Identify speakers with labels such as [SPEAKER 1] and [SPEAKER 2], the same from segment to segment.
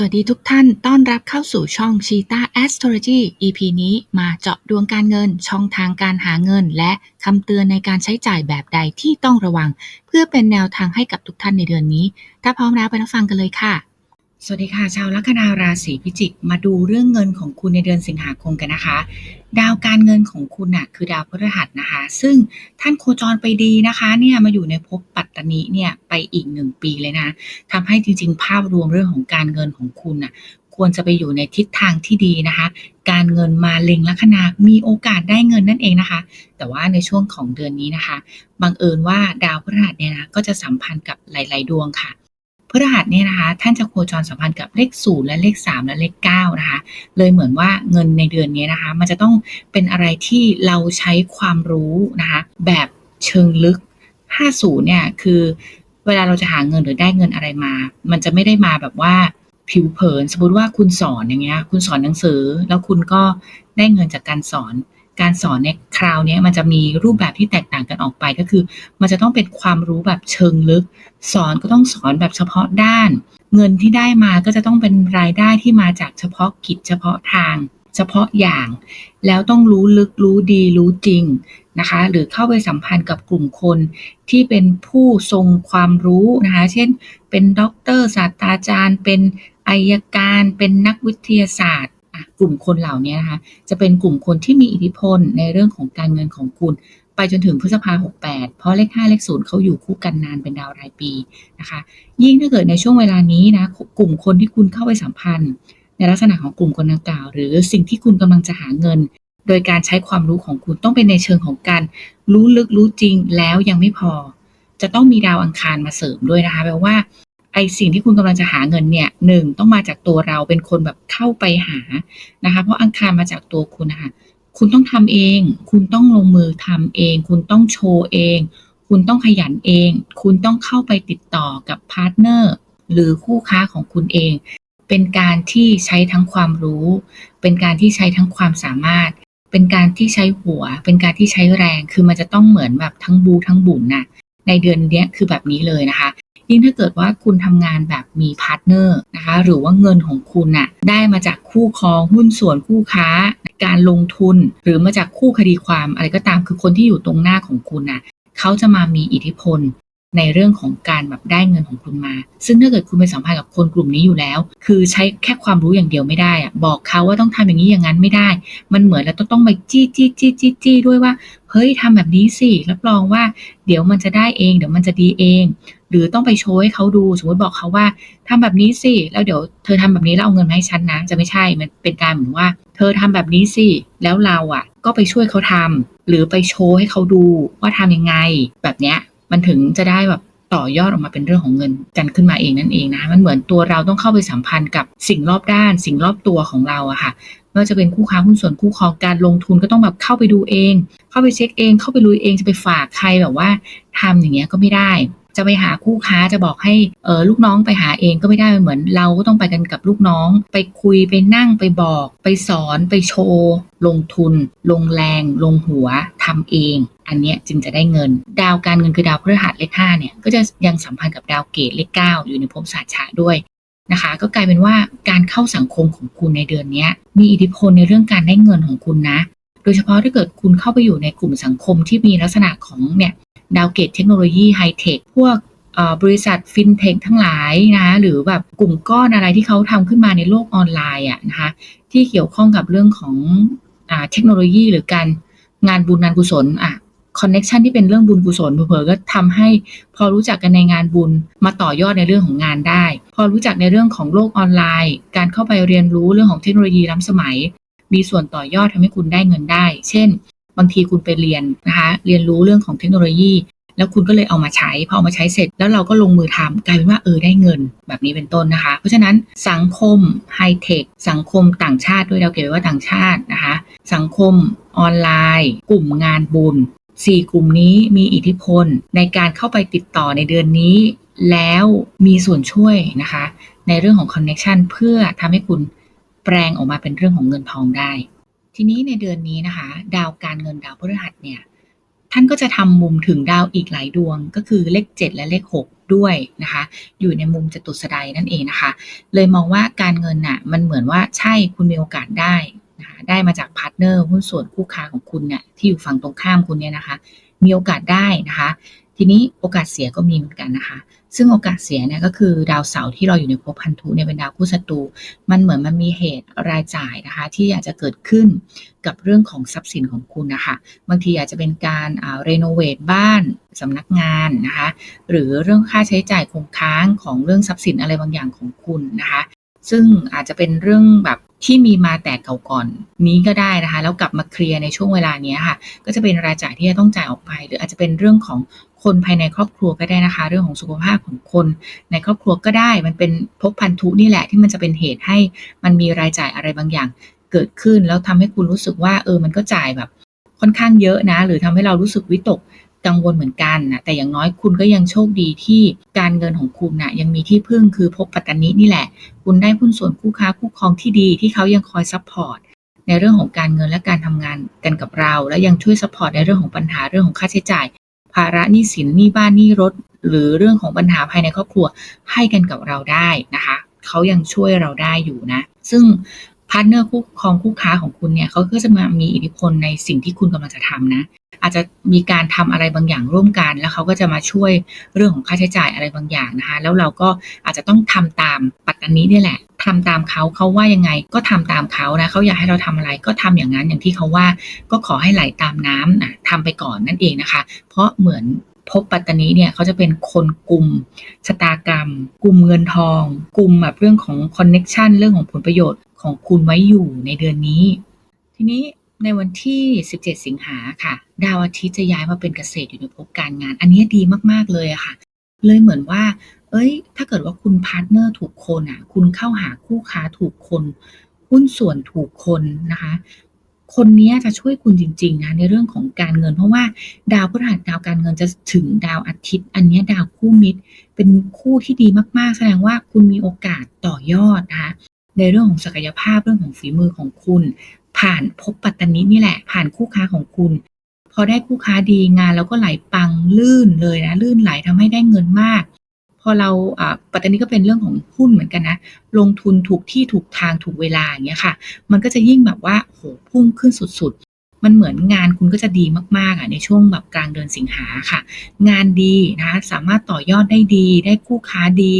[SPEAKER 1] สวัสดีทุกท่าน ต้อนรับเข้าสู่ช่อง Cheetah Astrology EP นี้มาเจาะดวงการเงิน ช่องทางการหาเงิน และคำเตือนในการใช้จ่ายแบบใดที่ต้องระวัง เพื่อเป็นแนวทางให้กับทุกท่านในเดือนนี้ ถ้าพร้อมแล้วไปรับฟังกันเลยค่ะ สวัสดีค่ะ ชาวลัคนาราศีพิจิก มาดูเรื่องเงินของคุณในเดือนสิงหาคมกันนะคะ ดาวการเงินของคุณน่ะคือดาวพฤหัสนะคะ ซึ่งท่านโคจรไปดีนะคะเนี่ยมาอยู่ในภพปัตตนิเนี่ยไปอีกหนึ่งปีเลยนะทำให้จริง ๆ ภาพรวมเรื่องของการเงินของคุณน่ะควรจะไปอยู่ในทิศทางที่ดีนะคะ การเงินมาเล็งลัคนามีโอกาสได้เงินนั่นเองนะคะ แต่ว่าในช่วงของเดือนนี้นะคะ บังเอิญว่าดาวพฤหัสเนี่ยนะก็จะสัมพันธ์กับหลาย ๆ ดวงค่ะ ฤหัสเนี่ยนะคะท่านจะโคจรสัมพันธ์กับเลขศูนย์และเลขสามและเลขเก้านะคะเลยเหมือนว่าเงินในเดือนนี้นะคะ มันจะต้องเป็นอะไรที่เราใช้ความรู้นะคะแบบเชิงลึก 50เนี่ยคือเวลาเราจะหาเงินหรือได้เงินอะไรมา มันจะไม่ได้มาแบบว่าผิวเผิน สมมติว่าคุณสอนอย่างเงี้ยคุณสอนหนังสือ แล้วคุณก็ได้เงินจากการสอน การสอนในคราวนี้มันจะมีรูปแบบที่แตกต่างกันออกไปก็คือ มันจะต้องเป็นความรู้แบบเชิงลึก สอนก็ต้องสอนแบบเฉพาะด้าน เงินที่ได้มาก็จะต้องเป็นรายได้ที่มาจากเฉพาะกิจเฉพาะทาง เฉพาะอย่าง แล้วต้องรู้ลึกรู้ดีรู้จริงนะคะหรือเข้าไปสัมพันธ์กับกลุ่มคนที่เป็นผู้ทรงความรู้นะคะเช่น เป็นด็อกเตอร์ศาสตราจารย์ เป็นอายการ เป็นนักวิทยาศาสตร์ กลุ่มคนเหล่านี้นะคะจะเป็นกลุ่มคนที่มีอิทธิพลในเรื่องของการเงินของคุณ ไปจนถึงพฤษภา 68 เพราะเลข 5 เลข 0เขาอยู่คู่กันนานเป็นดาวรายปีนะคะ ยิ่งถ้าเกิดในช่วงเวลานี้นะกลุ่มคนที่คุณเข้าไปสัมพันธ์ ในลักษณะของกลุ่มคนดังกล่าว หรือสิ่งที่คุณกำลังจะหาเงิน โดยการใช้ความรู้ของคุณต้องเป็นในเชิงของการรู้ลึกรู้จริงแล้วยังไม่พอ จะต้องมีดาวอังคารมาเสริมด้วยนะคะแปลว่า ไอสิ่งที่คุณกำลังจะหาเงินเนี่ยหนึ่งต้องมาจากตัวเราเป็นคนแบบเข้าไปหานะคะ เพราะอังคารมาจากตัวคุณนะคะคุณต้องทำเอง คุณต้องลงมือทำเอง คุณต้องโชว์เอง คุณต้องขยันเอง คุณต้องเข้าไปติดต่อกับพาร์ทเนอร์หรือคู่ค้าของคุณเอง เป็นการที่ใช้ทั้งความรู้ เป็นการที่ใช้ทั้งความสามารถ เป็นการที่ใช้หัว เป็นการที่ใช้แรง คือมันจะต้องเหมือนแบบทั้งบูทั้งบุญน่ะในเดือนนี้คือแบบนี้เลยนะคะ ยิ่งถ้าเกิดว่าคุณทำงานแบบมีพาร์ทเนอร์นะคะ หรือว่าเงินของคุณน่ะได้มาจากคู่ครองหุ้นส่วนคู่ค้าการลงทุน หรือมาจากคู่คดีความอะไรก็ตามคือคนที่อยู่ตรงหน้าของคุณน่ะเขาจะมามีอิทธิพล ในเรื่องของการแบบได้เงินของคุณมา ซึ่งถ้าเกิดคุณไปสัมพันธ์กับคนกลุ่มนี้อยู่แล้ว คือใช้แค่ความรู้อย่างเดียวไม่ได้อะบอกเขาว่าต้องทำอย่างนี้อย่างนั้นไม่ได้ มันเหมือนเราต้องต้องไปจี้จี้จี้จี้จี้ด้วยว่า เฮ้ยทำแบบนี้สิรับรองว่า เดี๋ยวมันจะได้เอง เดี๋ยวมันจะดีเอง หรือต้องไปโชว์ให้เขาดู สมมติบอกเขาว่าทำแบบนี้สิแล้วเดี๋ยวเธอทำแบบนี้แล้วเอาเงินมาให้ฉันนะจะไม่ใช่มันเป็นการเหมือนว่า เธอทำแบบนี้สิแล้วเราอะ ก็ไปช่วยเขาทำหรือไปโชว์ให้เขาดูว่าทำยังไงแบบเนี้ย มันถึงจะได้แบบต่อยอดออกมาเป็นเรื่องของเงินกันขึ้นมาเองนั่นเองนะ มันเหมือนตัวเราต้องเข้าไปสัมพันธ์กับสิ่งรอบด้าน สิ่งรอบตัวของเราอะค่ะไม่ว่าจะเป็นคู่ค้าหุ้นส่วนคู่ครองการลงทุนก็ต้องแบบเข้าไปดูเอง เข้าไปเช็คเอง เข้าไปลุยเองจะไปฝากใครแบบว่าทำอย่างเงี้ยก็ไม่ได้ จะไปหาคู่ค้าจะบอกให้เออลูกน้องไปหาเองก็ไม่ได้เหมือน เราก็ต้องไปกันกับลูกน้อง ไปคุยไปนั่งไปบอก ไปสอนไปโชว์ ลงทุน ลงแรง ลงหัวทำเอง อันนี้จึงจะได้เงิน ดาวการเงินคือดาวพฤหัสเลขห้าเนี่ยก็จะยังสัมพันธ์กับดาวเกตเลขเก้าอยู่ในภพศาสตร์ชาด้วยนะคะ ก็กลายเป็นว่าการเข้าสังคมของคุณในเดือนนี้มีอิทธิพลในเรื่องการได้เงินของคุณนะ โดยเฉพาะถ้าเกิดคุณเข้าไปอยู่ในกลุ่มสังคมที่มีลักษณะของเนี่ยดาวเกตเทคโนโลยีไฮเทคพวกบริษัทฟินเทคทั้งหลายนะหรือแบบกลุ่มก้อนอะไรที่เขาทำขึ้นมาในโลกออนไลน์อะนะคะที่เกี่ยวข้องกับเรื่องของอเทคโนโลยีหรือการงานบุญงานกุศลอะ คอนเน็ชันที่เป็นเรื่องบุญกุศลเผลอก็ทำให้พอรู้จักกันในงานบุญมาต่อยอดในเรื่องของงานได้ พอรู้จักในเรื่องของโลกออนไลน์ การเข้าไปเรียนรู้เรื่องของเทคโนโลยีล้ำสมัย มีส่วนต่อยอดทำให้คุณได้เงินได้ เช่น บางทีคุณไปเรียนนะคะเรียนรู้เรื่องของเทคโนโลยี แล้วคุณก็เลยเอามาใช้พอเอามาใช้เสร็จ แล้วเราก็ลงมือทำกลายเป็นว่าเออได้เงินแบบนี้เป็นต้นนะคะ เพราะฉะนั้นสังคมไฮเทคสังคมต่างชาติด้วยเราเก็บไว้ว่าต่างชาตินะคะ สังคมออนไลน์ กลุ่มงานบุญ สี่กลุ่มนี้มีอิทธิพลในการเข้าไปติดต่อในเดือนนี้ แล้วมีส่วนช่วยนะคะ ในเรื่องของคอนเน็ชันเพื่อทำให้คุณแปลงออกมาเป็นเรื่องของเงินทองได้ ทีนี้ในเดือนนี้นะคะ ดาวการเงินดาวพฤหัสเนี่ยท่านก็จะทำมุมถึงดาวอีกหลายดวงก็คือเลข 7 และเลข 6 ด้วยนะคะ อยู่ในมุมจตุสไดนั่นเองนะคะ เลยมองว่าการเงินน่ะมันเหมือนว่าใช่คุณมีโอกาสได้ ได้มาจากพาร์ทเนอร์หุ้นส่วนคู่ค้าของคุณเนี่ยที่อยู่ฝั่งตรงข้ามคุณเนี่ยนะคะ มีโอกาสได้นะคะ ทีนี้โอกาสเสียก็มีเหมือนกันนะคะ ซึ่งโอกาสเสียเนี่ยก็คือดาวเสาร์ที่เราอยู่ในภพพันธุเนี่ยเป็นดาวคู่ศัตรูมันเหมือนมันมีเหตุรายจ่ายนะคะ ที่อาจจะเกิดขึ้นกับเรื่องของทรัพย์สินของคุณนะคะ บางทีอาจจะเป็นการรีโนเวทบ้านสำนักงานนะคะ หรือเรื่องค่าใช้จ่ายคงค้างของเรื่องทรัพย์สินอะไรบางอย่างของคุณนะคะ ซึ่งอาจจะเป็นเรื่องแบบที่มีมาแต่เก่าก่อนนี้ก็ได้นะคะ แล้วกลับมาเคลียร์ในช่วงเวลานี้ค่ะ ก็จะเป็นรายจ่ายที่จะต้องจ่ายออกไป หรืออาจจะเป็นเรื่องของคนภายในครอบครัวก็ได้นะคะ เรื่องของสุขภาพของคนในครอบครัวก็ได้ มันเป็นภพพันธุนี่แหละที่มันจะเป็นเหตุให้มันมีรายจ่ายอะไรบางอย่างเกิดขึ้น แล้วทำให้คุณรู้สึกว่าเออมันก็จ่ายแบบค่อนข้างเยอะนะ หรือทำให้เรารู้สึกวิตก กังวลเหมือนกันนะแต่อย่างน้อยคุณก็ยังโชคดีที่การเงินของคุณนะ่ะยังมีที่พึ่งคือภพปัตตานินี่แหละ คุณได้หุ้นส่วนคู่ค้าคู่ครองที่ดีที่เขายังคอยซัพพอร์ตในเรื่องของการเงินและการทำงานกันกับเรา และยังช่วยซัพพอร์ตในเรื่องของปัญหาเรื่องของค่าใช้จ่าย ภาระหนี้สินหนี้บ้านหนี้รถ หรือเรื่องของปัญหาภายในครอบครัวให้กันกับเราได้นะคะ เขายังช่วยเราได้อยู่นะ ซึ่งพาร์ทเนอร์คู่ครองคู่ค้าของคุณเนี่ยเขาก็จะมามีอิทธิพลในสิ่งที่คุณกำลังจะทำนะ อาจจะมีการทำอะไรบางอย่างร่วมกัน แล้วเขาก็จะมาช่วยเรื่องของค่าใช้จ่ายอะไรบางอย่างนะคะ แล้วเราก็อาจจะต้องทำตามปัตตานี้นี่แหละทำตามเขาเขาว่ายังไงก็ทำตามเขานะเขาอยากให้เราทำอะไรก็ทำอย่างนั้นอย่างที่เขาว่าก็ขอให้ไหลตามน้ำนะทำไปก่อนนั่นเองนะคะ เพราะเหมือนพบปัตตานีเนี่ยเขาจะเป็นคนกลุ่มชะตากรรม กลุ่มเงินทอง กลุ่มแบบเรื่องของคอนเน็ชันเรื่องของผลประโยชน์ของคุณไว้อยู่ในเดือนนี้ ทีนี้ ในวันที่ 17 สิงหาค่ะ ดาวอาทิตย์จะย้ายมาเป็นเกษตรอยู่ในภพการงาน อันนี้ดีมากๆเลยอะค่ะ เลยเหมือนว่า เอ้ย ถ้าเกิดว่าคุณพาร์ทเนอร์ถูกคนอะคุณเข้าหาคู่ค้าถูกคน หุ้นส่วนถูกคนนะคะ คนนี้จะช่วยคุณจริงๆนะในเรื่องของการเงิน เพราะว่าดาวพฤหัสดาวการเงินจะถึงดาวอาทิตย์ อันนี้ดาวคู่มิตร เป็นคู่ที่ดีมากๆ แสดงว่าคุณมีโอกาสต่อยอดนะคะในเรื่องของศักยภาพเรื่องของฝีมือของคุณ ผ่านพบปัตตานินี่แหละ ผ่านคู่ค้าของคุณ พอได้คู่ค้าดีงานแล้วก็ไหลปังลื่นเลยนะ ลื่นไหลทำให้ได้เงินมาก พอเราปัตตานีก็เป็นเรื่องของหุ้นเหมือนกันนะ ลงทุนถูกที่ถูกทางถูกเวลาอย่างเงี้ยค่ะ มันก็จะยิ่งแบบว่าโหพุ่งขึ้นสุดๆ มันเหมือนงานคุณก็จะดีมากๆอะในช่วงแบบกลางเดือนสิงหาค่ะ งานดีนะคะสามารถต่อยอดได้ดี ได้คู่ค้าดี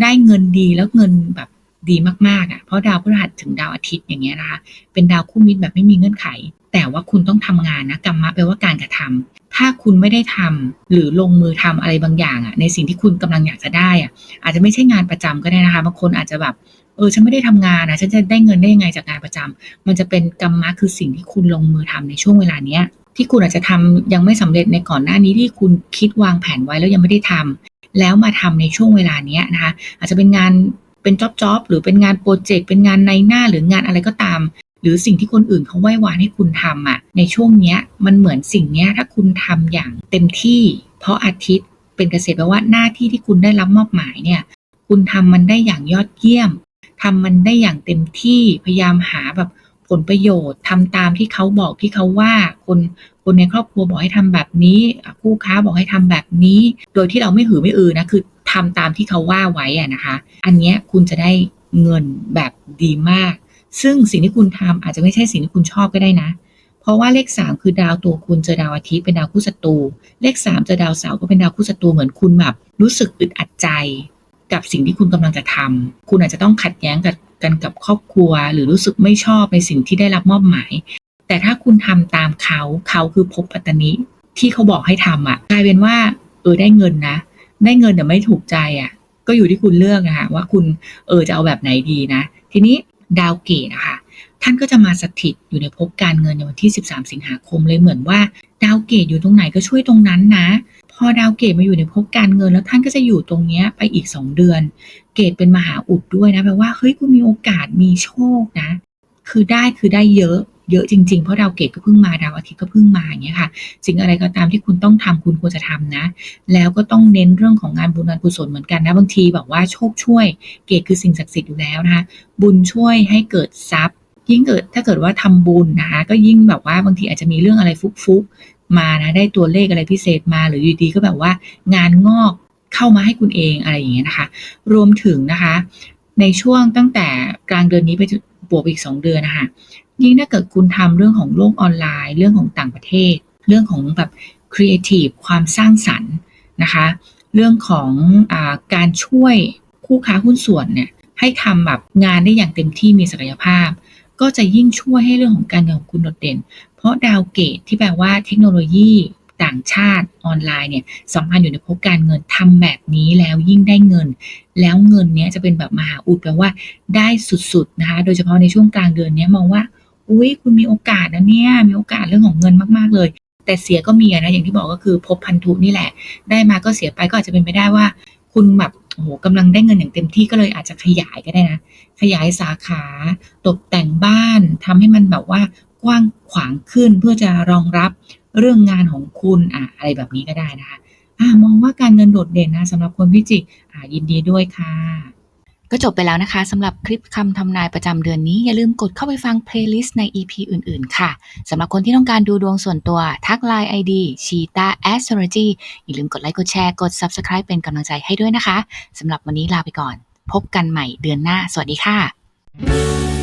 [SPEAKER 1] ได้เงินดีแล้วเงินแบบ ดีมากๆอะเพราะดาวพฤหัสถึงดาวอาทิตย์อย่างเงี้ยนะคะ เป็นดาวคู่มิตรแบบไม่มีเงื่อนไข แต่ว่าคุณต้องทำงานนะกรรมะแปลว่าการกระทำถ้าคุณไม่ได้ทำหรือลงมือทำอะไรบางอย่างอะในสิ่งที่คุณกำลังอยากจะได้อะอาจจะไม่ใช่งานประจำก็ได้นะคะบางคนอาจจะแบบเออฉันไม่ได้ทำงานนะฉันจะได้เงินได้ยังไงจากงานประจำมันจะเป็นกรรมะคือสิ่งที่คุณลงมือทำในช่วงเวลาเนี้ยที่คุณอาจจะทำยังไม่สำเร็จในก่อนหน้านี้ที่คุณคิดวางแผนไว้แล้วยังไม่ได้ทำแล้วมาทำในช่วงเวลาเนี้ยนะคะ อาจจะเป็นงาน เป็นจ็อบจ็อบหรือเป็นงานโปรเจกต์เป็นงานในหน้าหรืองานอะไรก็ตาม หรือสิ่งที่คนอื่นเขาไหว้วานให้คุณทำอะในช่วงเนี้ยมันเหมือนสิ่งเนี้ยถ้าคุณทำอย่างเต็มที่ เพราะอาทิตย์เป็นเกษตรแปลว่าหน้าที่ที่คุณได้รับมอบหมายเนี่ยคุณทำมันได้อย่างยอดเยี่ยมทำมันได้อย่างเต็มที่พยายามหาแบบผลประโยชน์ทำตามที่เขาบอกที่เขาว่าคน คนในครอบครัวบอกให้ทำแบบนี้ คู่ค้าบอกให้ทำแบบนี้ โดยที่เราไม่หือไม่อือนะคือทำตามที่เขาว่าไว้อะนะคะ อันนี้คุณจะได้เงินแบบดีมาก ซึ่งสิ่งที่คุณทำอาจจะไม่ใช่สิ่งที่คุณชอบก็ได้นะ เพราะว่าเลข 3 คือดาวตัวคุณเจอดาวอาทิตย์เป็นดาวคู่ศัตรู เลข 3 เจอดาวเสาร์ก็เป็นดาวคู่ศัตรูเหมือนคุณแบบรู้สึกอึดอัดใจ กับสิ่งที่คุณกำลังจะทำคุณอาจจะต้องขัดแย้งกับกันกับครอบครัว หรือรู้สึกไม่ชอบในสิ่งที่ได้รับมอบหมาย แต่ถ้าคุณทำตามเขาเขาคือภพปัตตนิที่เขาบอกให้ทำอะกลายเป็นว่าเออได้เงินนะ ได้เงินแต่ไม่ถูกใจอะ ก็อยู่ที่คุณเลือกนะคะว่าคุณเออจะเอาแบบไหนดีนะ ทีนี้ดาวเกตนะคะท่านก็จะมาสถิตอยู่ในภพการเงินในวันที่ 13 สิงหาคมเลยเหมือนว่า ดาวเกตอยู่ตรงไหนก็ช่วยตรงนั้นนะ พอดาวเกตมาอยู่ในภพการเงิน แล้วท่านก็จะอยู่ตรงนี้ไปอีก 2 เดือน เกตเป็นมหาอุดด้วยนะแปลว่าเฮ้ยคุณมีโอกาสมีโชคนะ คือได้คือได้เยอะ เยอะจริงๆ เพราะดาวเกตก็เพิ่งมาดาวอาทิตย์ก็เพิ่งมาอย่างเงี้ยค่ะ สิ่งอะไรก็ตามที่คุณต้องทำคุณควรจะทำนะ แล้วก็ต้องเน้นเรื่องของงานบุญงานกุศลเหมือนกันนะบางทีแบบว่าโชคช่วยเกตคือสิ่งศักดิ์สิทธิ์อยู่แล้วนะคะบุญช่วยให้เกิดทรัพย์ ยิ่งเกิดถ้าเกิดว่าทำบุญนะคะก็ยิ่งแบบว่าบางทีอาจจะมีเรื่องอะไรฟุกๆมานะได้ตัวเลขอะไรพิเศษมาหรืออยู่ดีก็แบบว่างานงอกเข้ามาให้คุณเองอะไรอย่างเงี้ยนะคะ รวมถึงนะคะ ในช่วงตั้งแต่กลางเดือนนี้ไปบวกอีก 2 เดือนนะคะ ยิ่งถ้าเกิดคุณทำเรื่องของโลกออนไลน์ เรื่องของต่างประเทศ เรื่องของแบบครีเอทีฟความสร้างสรรค์นะคะ เรื่องของอการช่วยคู่ค้าหุ้นส่วนเนี่ยให้ทำแบบงานได้อย่างเต็มที่มีศักยภาพ ก็จะยิ่งช่วยให้เรื่องของการเงินของคุณโดดเด่น เพราะดาวเกตที่แปลว่าเทคโนโลยีต่างชาติออนไลน์เนี่ยสัมพันธ์อยู่ในภพการเงินทำแบบนี้แล้วยิ่งได้เงิน แล้วเงินเนี้ยจะเป็นแบบมหาอุดแปลว่าได้สุดๆนะคะ โดยเฉพาะในช่วงกลางเดือนเนี้ยมองว่า อุ้ยคุณมีโอกาสนะเนี่ย มีโอกาสเรื่องของเงินมากๆเลย แต่เสียก็มีนะอย่างที่บอกก็คือพบพันธุนี่แหละ ได้มาก็เสียไปก็อาจจะเป็นไปได้ว่า คุณแบบโอ้โหกำลังได้เงินอย่างเต็มที่ก็เลยอาจจะขยายก็ได้นะ ขยายสาขาตกแต่งบ้านทำให้มันแบบว่ากว้างขวางขึ้นเพื่อจะรองรับเรื่องงานของคุณอะอะไรแบบนี้ก็ได้นะคะอ่ามองว่าการเงินโดดเด่นนะสำหรับคนพิจิกยินดีด้วยค่ะ ก็จบไปแล้วนะคะสำหรับคลิปคำทำนายประจำเดือนนี้ อย่าลืมกดเข้าไปฟังเพลย์ลิสต์ใน EP อื่น ๆ ค่ะสำหรับคนที่ต้องการดูดวงส่วนตัวทักไลน์ ID Cheetah Astrology อย่าลืมกดไลค์กดแชร์กด Subscribe เป็นกำลังใจให้ด้วยนะคะสำหรับวันนี้ลาไปก่อน พบกันใหม่เดือนหน้า สวัสดีค่ะ